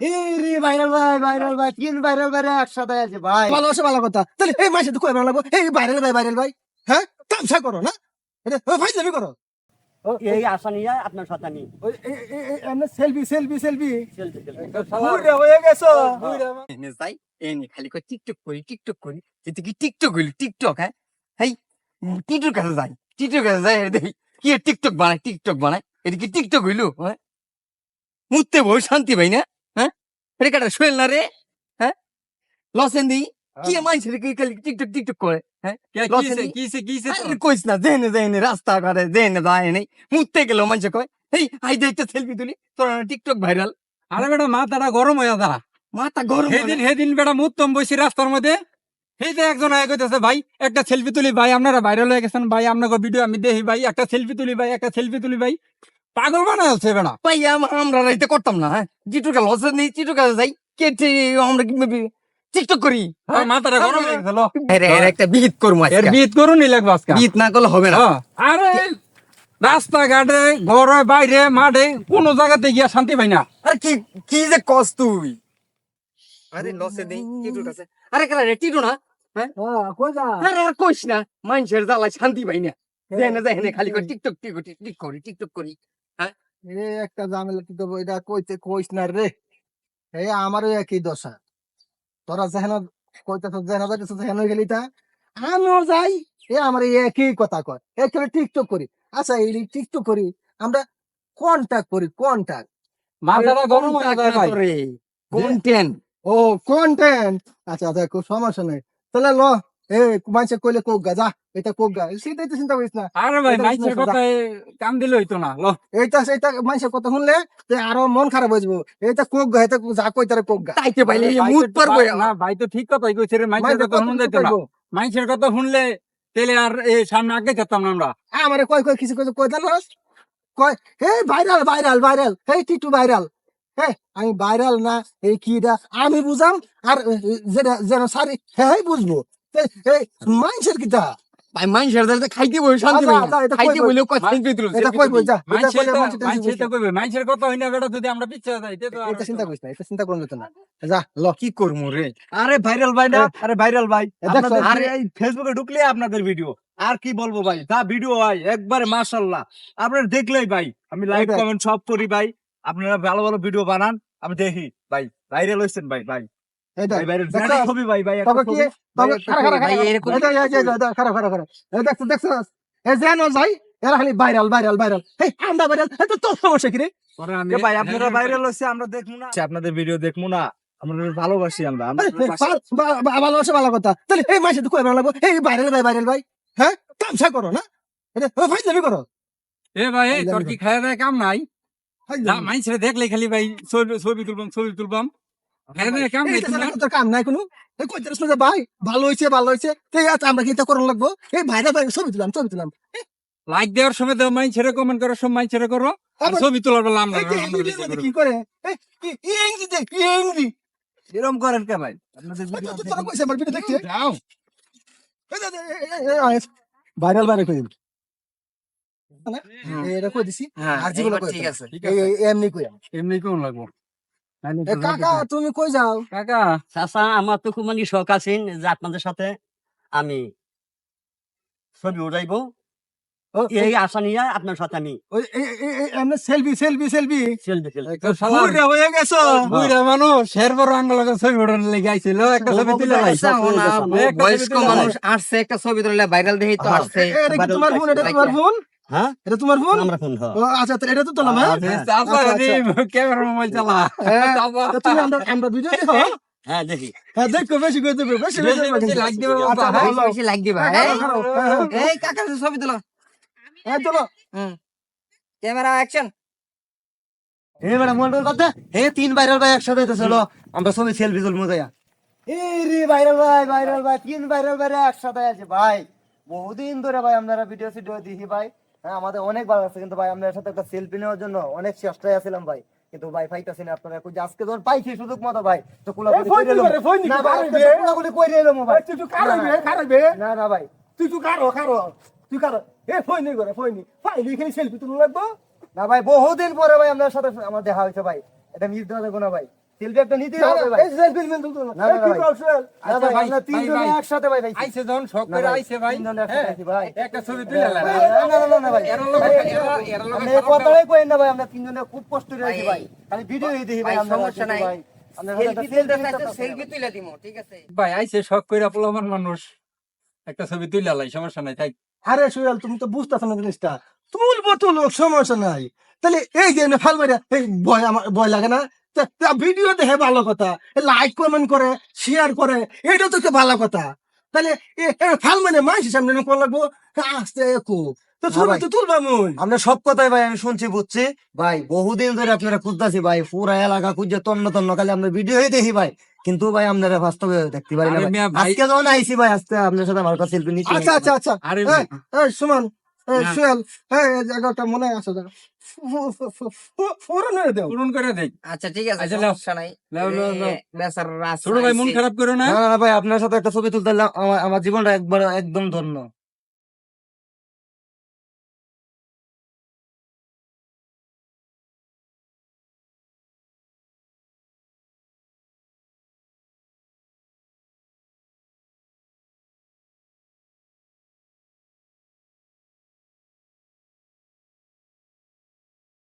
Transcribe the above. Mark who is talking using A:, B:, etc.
A: রে ভাইরাল ভাই ভাইরাল ভাই তিন ভাইরাল ভাই একসাথে আছে ভাই।
B: ভালো ভালো কথা। তাহলে এই মাসে তো কই ভালো লাগবো এই ভাইরাল ভাই ভাইরাল ভাই। হ্যাঁ? তামসা করো না? ভাই যাবি করো।
A: এই আশা নিয়ে আপনার সাথে নিয়ে
B: এমনি সেলফি সেলফি হয়ে গেছো।
C: খালি কই টিকটক করি টিকটক করি। কি টিকটক হইল টিকটক হ্যাঁ? হেই টিটুর কাছে যাই টিটুর কাছে যাই দেখি কি টিকটক বানায় টিকটক বানায়। এটা কি টিকটক হইল হ্যাঁ? মুততে বই শান্তি ভাই না। এটা কাটা শোয়েল না রে হ্যাঁ? লসেন দি কি মাইছে রে কি খালি টিকটক টিকটক করে হ্যাঁ? লসেন দি?
D: কিসে কিসে
C: আরে কইস না জেনে জেনে রাস্তা করে জেনে যায় নেই। মুততে গেল মানুষ কয় এই আই দেখতে সেলফি তুলি তোর টিকটক ভাইরাল
D: আরে বেটা মাথাটা গরম হয়ে যা
C: মাথা গরম
D: সেদিন সেদিন বেটা মুত্তম বসে রাস্তার মধ্যে সেই যে একজন আগে কইতেছে ভাই একটা সেলফি তুলি ভাই আপনারা ভাইরাল হয়ে গেছেন ভাই আপনাকে ভিডিও আমি দেখি ভাই একটা সেলফি তুলি ভাই একটা সেলফি তুলি ভাই। পাগল বানায় আছে বেটা
C: ভাই আম- আমরা রাইতে করতাম না হ্যাঁ? জিটুকা লসে নেই জিটুকা যাই। কেটে আমরা কি টিকটক করি
D: আমার মাথাটা গরম হয়ে গেছে লো।
C: এর এর একটা বিহিত করব
D: এর করুন লাগবে আজকে।
C: বিহিত না করলে হবে না।
D: হ্যাঁ। আরে রাস্তাঘাটে ঘরে বাইরে মাঠে কোন জায়গাতে গিয়া শান্তি পাই না।
C: আর কি কি যে কস তুই? আরে লসে নেই টিটুর কাছে। আরে কেন রে টিটু না?
B: হ্যাঁ?
C: আরে আর কইস না মানুষের জ্বালায় শান্তি পাই না। খালি করে টিকটক টিকটক টিক করি টিকটক করি।
B: এ একটা ঝামেলা তুই তো এটা কইতে কইস না রে। এই আমারও একই দশা। তোরা যেন কইতেছ যেন যাইতেছ যেন গেলি তা। আমিও যাই এ আমার একই কথা কয়। এখানে টিকটক করি। আচ্ছা এই টিকটক করি। আমরা কন্টাক্ট করি কন্টাক্ট
D: মাথাটা গরম হয়ে যায় ভাই।
C: কন্টেন্ট
B: ও কন্টেন্ট আচ্ছা আচ্ছা খুব সমস্যা নেই। তাহলে ল। এ মানুষে কইলে কোক গা যা এটা কোক গা সেটাই তো চিন্তা করিস না
D: আরে ভাই কথায় কাম দিলে হইতো না লো
B: এইটা সেইটা মানুষের কথা শুনলে যে আরও মন খারাপ হয়ে যাব এটা কোক গা এটা যা কই তারা কোক গা
C: তাইতে পাইলে
D: তো-
C: পারব
D: না ভাই তো ঠিক কথাই কইছে রে কথা যাইতো না কথা শুনলে তেলে আর এই সামনে আগে যেতাম না আমরা
B: আমারে কয় কয় কিছু কিছু কই দেন কয় হে ভাইরাল ভাইরাল ভাইরাল হে টিটু ভাইরাল হে আমি ভাইরাল না এই কিটা আমি বুঝাম আর যেটা যেন সারি হ্যাঁ বুঝব মানুষের কিটা
C: ভাই মানুষের দ্বারা খাইতে বই শান্তি পাই না।
B: এটা
C: খাইতে বইলেও কয়
D: মা-
C: সেলফি
B: এটা কই বই যা এটা
D: মাইসের
B: কইলে
D: তো
B: মানুষ টেনশন
D: মাইসের তো
B: করবে
D: কইবে মাইসের কথা হই না বেটা যদি আমরা পিছে যাই তে তো আর
B: এটা চিন্তা করিস না এটা চিন্তা করলে না। যা ল।
C: কি করব রে?
E: আরে ভাইরাল ভাই না আরে ভাইরাল ভাই। আপনাদের
C: আরে
E: এই ফেসবুকে ঢুকলে আপনাদের ভিডিও আর কি বলব ভাই যা ভিডিও ভাই একবারে মাশাল্লাহ। আপনারা দেখলেই ভাই আমি লাইক। কমেন্ট সব করি ভাই। আপনারা ভালো ভালো ভিডিও বানান আমি দেখি। ভাই ভাইরাল হইছেন ভাই ভাই। আচ্ছা, আপনাদের ভিডিও দেখব না। আমরা ভালোবাসি আমরা
B: বা- ভালো আছে ভালো কথা। তাহলে এই মাসে তো লাগবো এই ভাইরাল ভাই ভাইরাল ভাই। হ্যাঁ? তামসা করো না? করো।
D: এ ভাই এই তোর কি খায় দেয় কাম নাই? যা মাইসের দেখলে খালি ভাই ছবি ছবি তুলবাম ছবি তুলবাম কাম নাই?
B: ছাড়া তোর কাম নাই কোনো। ভাই ভালো হইছে ভালো আচ্ছা আমরা কি লাগবো? এই ভাইরাল ভাই ছবি তুলাম ছবি তুলাম।
D: লাইক দেওয়ার সময় দেও মাইসের কমেন্ট করার সময় করো। ছবি তোলার বেলা আমরা করো।
B: কি করে? দেখ
E: করেন কে ভাই?
B: ভাইরাল ভাইরাল কই দিবি। এটা কই দিছি?
C: হ্যাঁ
B: আর যেগুলো
C: ঠিক আছে
B: এমনি কই
D: এমনি কোন লাগবো?
B: কাকা
D: যাবে
B: তুমি কই যাও?
D: কাকা
A: চাচা আমার তো খুব মানে শখ আছে যে আপনাদের সাথে আমি ছবি উঠাইবো এই আশা নিয়ে আপনার সাথে আমি
B: ওই এই- এই- এই- এমনি সেলফি সেলফি সেলফি?
A: চলতে চলতে
D: তো শালা
B: বুড়া হয়ে গেছো।
D: বুইরা মানুষ শের বড় আঙ্গল ছবি ওঠানোর লেগে আইছিল। একটা ছবি তুলে ভাই
C: ও না,
D: একটা
C: বয়স্ক মানুষ আসছে একটা ছবি ভাইরাল দেখি তো। আসছে।
B: ফোন এটা তোমার ফোন
A: হ্যাঁ?
B: এটা তোমার ফোন
A: আমরা ফোন হ্যাঁ।
B: ও আচ্ছা এটা তো তোলাম
D: চাচা রে ক্যামেরা মোবাইল চালা। চাচা।
B: তা তুমি আমরা
A: হ্যাঁ? দেখি।
B: হ্যাঁ দেখো বেশি করে দেবে বেশি
D: বেশি
B: দেবে
D: দিবে
B: আচ্ছা।
C: বেশি এই, কাকা ছবি তোলো।
B: হ্যাঁ
C: ক্যামেরা অ্যাকশন
A: এবারে মন্ডল কথা হে তিন ভাইরাল ভাই একসাথে চলো আমরা ছবি সেলফি তুলবো যাইয়া। এই রে ভাইরাল ভাই ভাইরাল ভাই তিন ভাইরাল ভাই একসাথে আছে ভাই। বহুদিন ধরে ভাই আপনারা ভিডিও সিডিও দেখি ভাই। হ্যাঁ আমাদের অনেক ভালো লাগছে। কিন্তু ভাই আপনার সাথে একটা সেলফি নেওয়ার জন্য অনেক চেষ্টায় আছিলাম ভাই। কিন্তু ভাই পাইতাছি না আপনারা। কই যে আজকে যখন পাইছি সুযোগ মতো ভাই তো
B: এই
A: কুলাকুলি
B: ফোন
A: কইরে
B: দিবে রে, ফোন দিবে,
A: না ভাই? তো কুলাকুলি কইরে এলাম ভাই।
B: তুই তো খারাইবে খারাইবে
A: না না ভাই।
B: তুই তো কারও কারও। তুই কারও। এ ফোন নেই করে ফোন নি। ফাইলি এখানে সেলফি তুলে লাগবো
A: না ভাই বহুদিন পরে ভাই আপনার সাথে আমার দেখা হয়েছে ভাই। এটা মিস দেওয়া যাবে না ভাই। সেলফি একটা নিতেই হবে ভাই।
B: এই না। এই কি
D: আচ্ছা
A: ভাই একসাথে ভাই ভাই ভাই, একসাথে ভাই।
D: একটা ছবি তুলে
A: না, না, না, না, ভাই।
D: এর এর
A: না ভাই। আমরা খুব কষ্ট করে আছি
C: ভাই,
A: খালি ভিডিও দেখি ভাই
C: ভাই, সমস্যা নাই।
A: ভাই।
C: সেলফি। তুলে দিমু ঠিক আছে?
D: মানুষ। একটা ছবি তুলে লাই সমস্যা নাই তাই
B: আরে সোহেল তুমি তো বুঝতেছ না জিনিসটা। তুলবো তুলো সমস্যা নাই। তাহলে এই যে ফাল মারিয়া এই ভয় আমার ভয় লাগে না? ভিডিও দেখে ভালো কথা। লাইক কমেন্ট করে শেয়ার করে এটা তো একটা ভালো কথা। তাহলে ফাল মানে মাইসি সামনে কোন লাগবো? আসতে তুলবা মুই
A: আপনার সব কথাই ভাই আমি শুনছি বুঝছি। ভাই বহুদিন ধরে আপনারা খুঁজতেছি ভাই পুরা এলাকা খুঁজে তন্ন তন্ন খালি আমরা ভিডিও দেখি ভাই। কিন্তু ভাই আপনারা বাস্তবে দেখতে পারি না আজকে যখন আইসি ভাই আজকে আপনার সাথে আমার কাছে সেলফি নিচ্ছি
B: আচ্ছা আচ্ছা আচ্ছা।
D: আরে
B: সুমন। সোহেল জায়গাটা মনে আছে হয়ে
D: পূরণ করে দেখ
C: আচ্ছা ঠিক আছে
D: আচ্ছা,
C: সমস্যা নাই।
D: লাও, লাও, লাও।
C: বেচার
D: ভাই মন খারাপ করো না।
A: না না না ভাই আপনার সাথে একটা ছবি তুলতে আমার জীবনটা একবার একদম ধন্য।